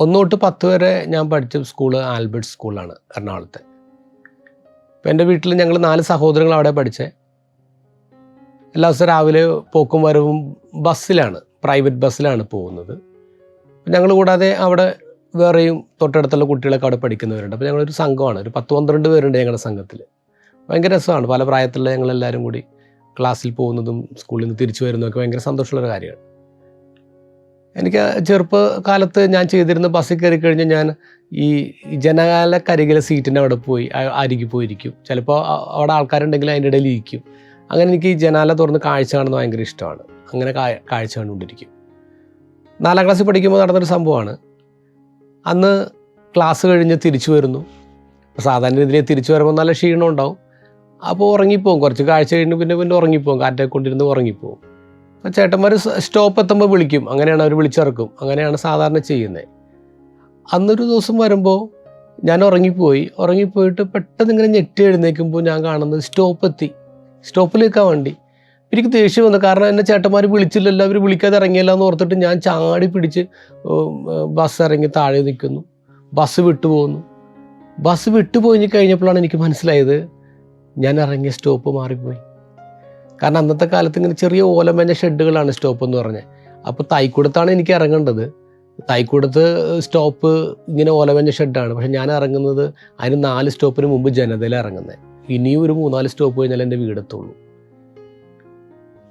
ഒന്ന് തൊട്ട് പത്ത് വരെ ഞാൻ പഠിച്ച സ്കൂൾ ആൽബർട്ട് സ്കൂളാണ് എറണാകുളത്തെ. ഇപ്പം എന്റെ വീട്ടിൽ ഞങ്ങൾ നാല് സഹോദരങ്ങൾ അവിടെ പഠിച്ചേ. എല്ലാ ദിവസവും രാവിലെ പോക്കും വരവും ബസ്സിലാണ് പ്രൈവറ്റ് ബസ്സിലാണ് പോകുന്നത്. ഞങ്ങൾ കൂടാതെ അവിടെ വേറെയും തൊട്ടടുത്തുള്ള കുട്ടികളൊക്കെ അവിടെ പഠിക്കുന്നവരുണ്ട്. അപ്പോൾ ഞങ്ങളൊരു സംഘമാണ് ഒരു പത്ത് പന്ത്രണ്ട് പേരുണ്ട് ഞങ്ങളുടെ സംഘത്തിൽ ഭയങ്കര രസമാണ് പല പ്രായത്തിലുള്ള ഞങ്ങളെല്ലാവരും കൂടി ക്ലാസ്സിൽ പോകുന്നതും സ്കൂളിൽ നിന്ന് തിരിച്ചു വരുന്നതൊക്കെ ഭയങ്കര സന്തോഷമുള്ളൊരു കാര്യമാണ്. എനിക്ക് ചെറുപ്പകാലത്ത് ഞാൻ ചെയ്തിരുന്ന ബസ്സിൽ കയറി കഴിഞ്ഞാൽ ഞാൻ ഈ ജനകാലക്കരികിലെ സീറ്റിന്റെ അവിടെ പോയി അരികി പോയിരിക്കും. ചിലപ്പോൾ അവിടെ ആൾക്കാരുണ്ടെങ്കിൽ അതിന്റെ ഇടയിൽ ഇരിക്കും. അങ്ങനെ എനിക്ക് ഈ ജനാല തുറന്ന് കാഴ്ച കാണുന്നത് ഭയങ്കര ഇഷ്ടമാണ്. അങ്ങനെ കാഴ്ച കണ്ടുകൊണ്ടിരിക്കും. നാലാം ക്ലാസ്സിൽ പഠിക്കുമ്പോൾ നടന്നൊരു സംഭവമാണ്. അന്ന് ക്ലാസ് കഴിഞ്ഞ് തിരിച്ചു വരുന്നു. സാധാരണ രീതിയിൽ തിരിച്ചു വരുമ്പോൾ നല്ല ക്ഷീണം ഉണ്ടാവും അപ്പോൾ ഉറങ്ങിപ്പോവും. കുറച്ച് കാഴ്ച കഴിഞ്ഞ് പിന്നെ പിന്നെ ഉറങ്ങിപ്പോവും. കാറ്റൊക്കെ കൊണ്ടിരുന്ന് ഉറങ്ങിപ്പോവും. അപ്പോൾ ചേട്ടന്മാർ സ്റ്റോപ്പ് എത്തുമ്പോൾ വിളിക്കും. അങ്ങനെയാണ് അവർ വിളിച്ചിറക്കും. അങ്ങനെയാണ് സാധാരണ ചെയ്യുന്നത് അന്നൊരു ദിവസം വരുമ്പോൾ ഞാൻ ഉറങ്ങിപ്പോയി. ഉറങ്ങിപ്പോയിട്ട് പെട്ടെന്ന് ഇങ്ങനെ ഞെട്ടി എഴുന്നേൽക്കുമ്പോൾ ഞാൻ കാണുന്നത് സ്റ്റോപ്പ് എത്തി. സ്റ്റോപ്പിൽ നിൽക്കാൻ വേണ്ടി. എനിക്ക് ദേഷ്യം വന്നു. കാരണം എന്നെ ചേട്ടന്മാർ വിളിച്ചില്ലല്ലോ. അവർ വിളിക്കാതെ ഇറങ്ങിയല്ലോ എന്ന് ഓർത്തിട്ട് ഞാൻ ചാടി പിടിച്ച് ബസ് ഇറങ്ങി താഴെ നിൽക്കുന്നു. ബസ് വിട്ടുപോകുന്നു ബസ് വിട്ടുപോയി കഴിഞ്ഞപ്പോഴാണ് എനിക്ക് മനസ്സിലായത് ഞാൻ ഇറങ്ങിയ സ്റ്റോപ്പ് മാറിപ്പോയി. കാരണം അന്നത്തെ കാലത്ത് ഇങ്ങനെ ചെറിയ ഓലമേഞ്ഞ ഷെഡുകളാണ് സ്റ്റോപ്പ് എന്ന് പറഞ്ഞത് അപ്പോൾ തൈക്കൂടത്താണ് എനിക്ക് ഇറങ്ങേണ്ടത്. തൈക്കൂടത്ത് സ്റ്റോപ്പ് ഇങ്ങനെ ഓലമഞ്ഞ ഷെഡാണ്. പക്ഷെ ഞാൻ ഇറങ്ങുന്നത് അതിന് നാല് സ്റ്റോപ്പിന് മുമ്പ് ജനതയിൽ ഇറങ്ങുന്നത് ഇനിയും ഒരു മൂന്നാൽ സ്റ്റോപ്പ് കഴിഞ്ഞാൽ എന്റെ വീടെത്തുള്ളൂ.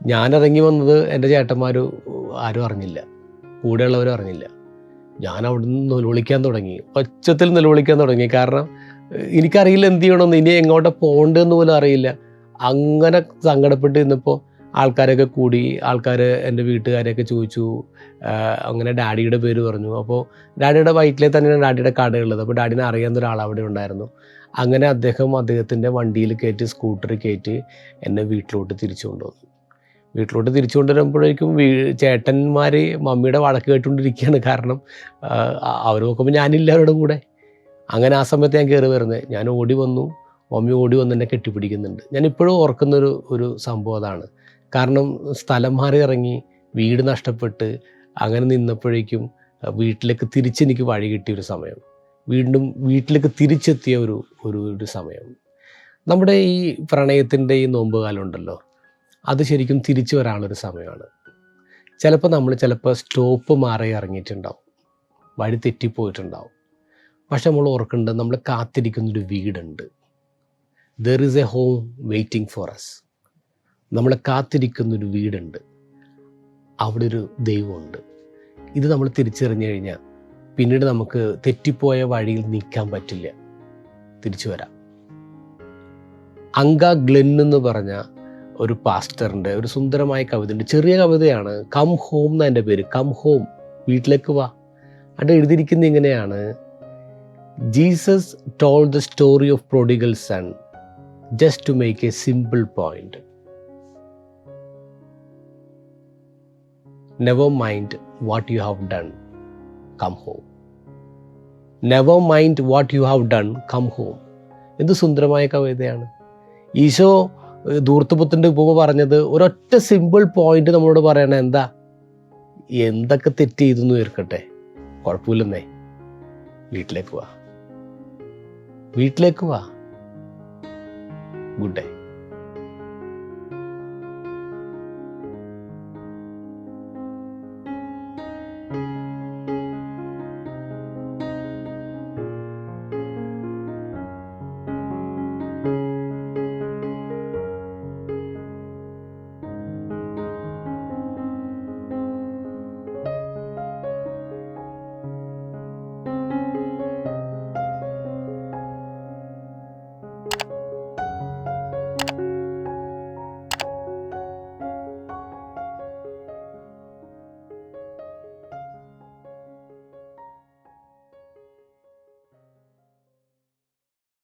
ഞാൻ ഇറങ്ങി വന്നത് എന്റെ ചേട്ടന്മാർ ആരും അറിഞ്ഞില്ല. കൂടെയുള്ളവരും അറിഞ്ഞില്ല. ഞാൻ അവിടെ നിന്ന് നിലവിളിക്കാൻ തുടങ്ങി. ഒച്ചത്തിൽ നിലവിളിക്കാൻ തുടങ്ങി. കാരണം എനിക്കറിയില്ല എന്ത് ചെയ്യണമെന്ന്. ഇനി എങ്ങോട്ട് പോകേണ്ടതെന്ന് പോലും അറിയില്ല. അങ്ങനെ സങ്കടപ്പെട്ട് നിന്നപ്പോൾ ആൾക്കാരൊക്കെ കൂടി ആൾക്കാർ എന്റെ വീട്ടുകാരെയൊക്കെ ചോദിച്ചു. അങ്ങനെ ഡാഡിയുടെ പേര് പറഞ്ഞു. അപ്പോൾ ഡാഡിയുടെ വയറ്റിലെ തന്നെയാണ് ഡാഡിയുടെ കടയുള്ളത്. അപ്പോൾ ഡാഡിനെ അറിയാവുന്ന ഒരാൾ അവിടെ ഉണ്ടായിരുന്നു. അങ്ങനെ അദ്ദേഹം അദ്ദേഹത്തിന്റെ വണ്ടിയിൽ കയറ്റി സ്കൂട്ടറിൽ കയറ്റി എന്നെ വീട്ടിലോട്ട് തിരിച്ചു കൊണ്ടുവന്നു. വീട്ടിലോട്ട് തിരിച്ചു കൊണ്ടുവരുമ്പോഴേക്കും വീ ചേട്ടന്മാർ മമ്മിയുടെ വഴക്ക് കേട്ടുകൊണ്ടിരിക്കുകയാണ്. കാരണം അവർ നോക്കുമ്പോൾ ഞാനില്ല അവരുടെ കൂടെ. അങ്ങനെ ആ സമയത്ത് ഞാൻ കയറി വരുന്നത്. ഞാൻ ഓടി വന്നു. മമ്മി ഓടി വന്ന് എന്നെ കെട്ടിപ്പിടിക്കുന്നുണ്ട്. ഞാൻ ഇപ്പോഴും ഓർക്കുന്നൊരു ഒരു സംഭവം അതാണ്. കാരണം സ്ഥലം മാറി ഇറങ്ങി വീട് നഷ്ടപ്പെട്ട് അങ്ങനെ നിന്നപ്പോഴേക്കും വീട്ടിലേക്ക് തിരിച്ചെനിക്ക് വഴി കിട്ടിയ ഒരു സമയം. വീണ്ടും വീട്ടിലേക്ക് തിരിച്ചെത്തിയ ഒരു ഒരു ഒരു സമയം. നമ്മുടെ ഈ പ്രണയത്തിന്റെ ഈ നോമ്പ് കാലം ഉണ്ടല്ലോ അത് ശരിക്കും തിരിച്ചു വരാനുള്ളൊരു സമയമാണ്. ചിലപ്പോൾ നമ്മൾ ചിലപ്പോൾ സ്റ്റോപ്പ് മാറി ഇറങ്ങിയിട്ടുണ്ടാവും. വഴി തെറ്റിപ്പോയിട്ടുണ്ടാവും. പക്ഷെ നമ്മൾ ഓർക്കേണ്ടത് നമ്മൾ കാത്തിരിക്കുന്നൊരു വീടുണ്ട്. There is a home waiting for us നമ്മളെ കാത്തിരിക്കുന്നൊരു വീടുണ്ട്. അവിടെ ഒരു ദൈവമുണ്ട്. ഇത് നമ്മൾ തിരിച്ചറിഞ്ഞു കഴിഞ്ഞാൽ പിന്നീട് നമുക്ക് തെറ്റിപ്പോയ വഴിയിൽ നിൽക്കാൻ പറ്റില്ല. തിരിച്ചു വരാം. അങ്ക ഗ്ലെൻ എന്ന് പറഞ്ഞ ഒരു പാസ്റ്ററിന്റെ ഒരു സുന്ദരമായ കവിത ഉണ്ട് ചെറിയ കവിതയാണ് കം ഹോം എന്ന എന്റെ പേര്. കം ഹോം വീട്ടിലേക്ക് വാ. അവിടെ എഴുതിയിരിക്കുന്നത് ഇങ്ങനെയാണ് Jesus told the story of prodigal son just to make a simple point never mind what you have done come home never mind what you have done come home എന്ത് സുന്ദരമായ കവിതയാണ്. ഈശോ ദൂർത്തുപുത്തിന്റെ ഉപമ പറഞ്ഞത് ഒരൊറ്റ സിമ്പിൾ പോയിന്റ് നമ്മളോട് പറയണ എന്താ? എന്തൊക്കെ തെറ്റ് ചെയ്തെന്ന് തീർക്കട്ടെ കുഴപ്പമില്ലെന്നേ. വീട്ടിലേക്ക് വാ. വീട്ടിലേക്ക് വാ. Good day.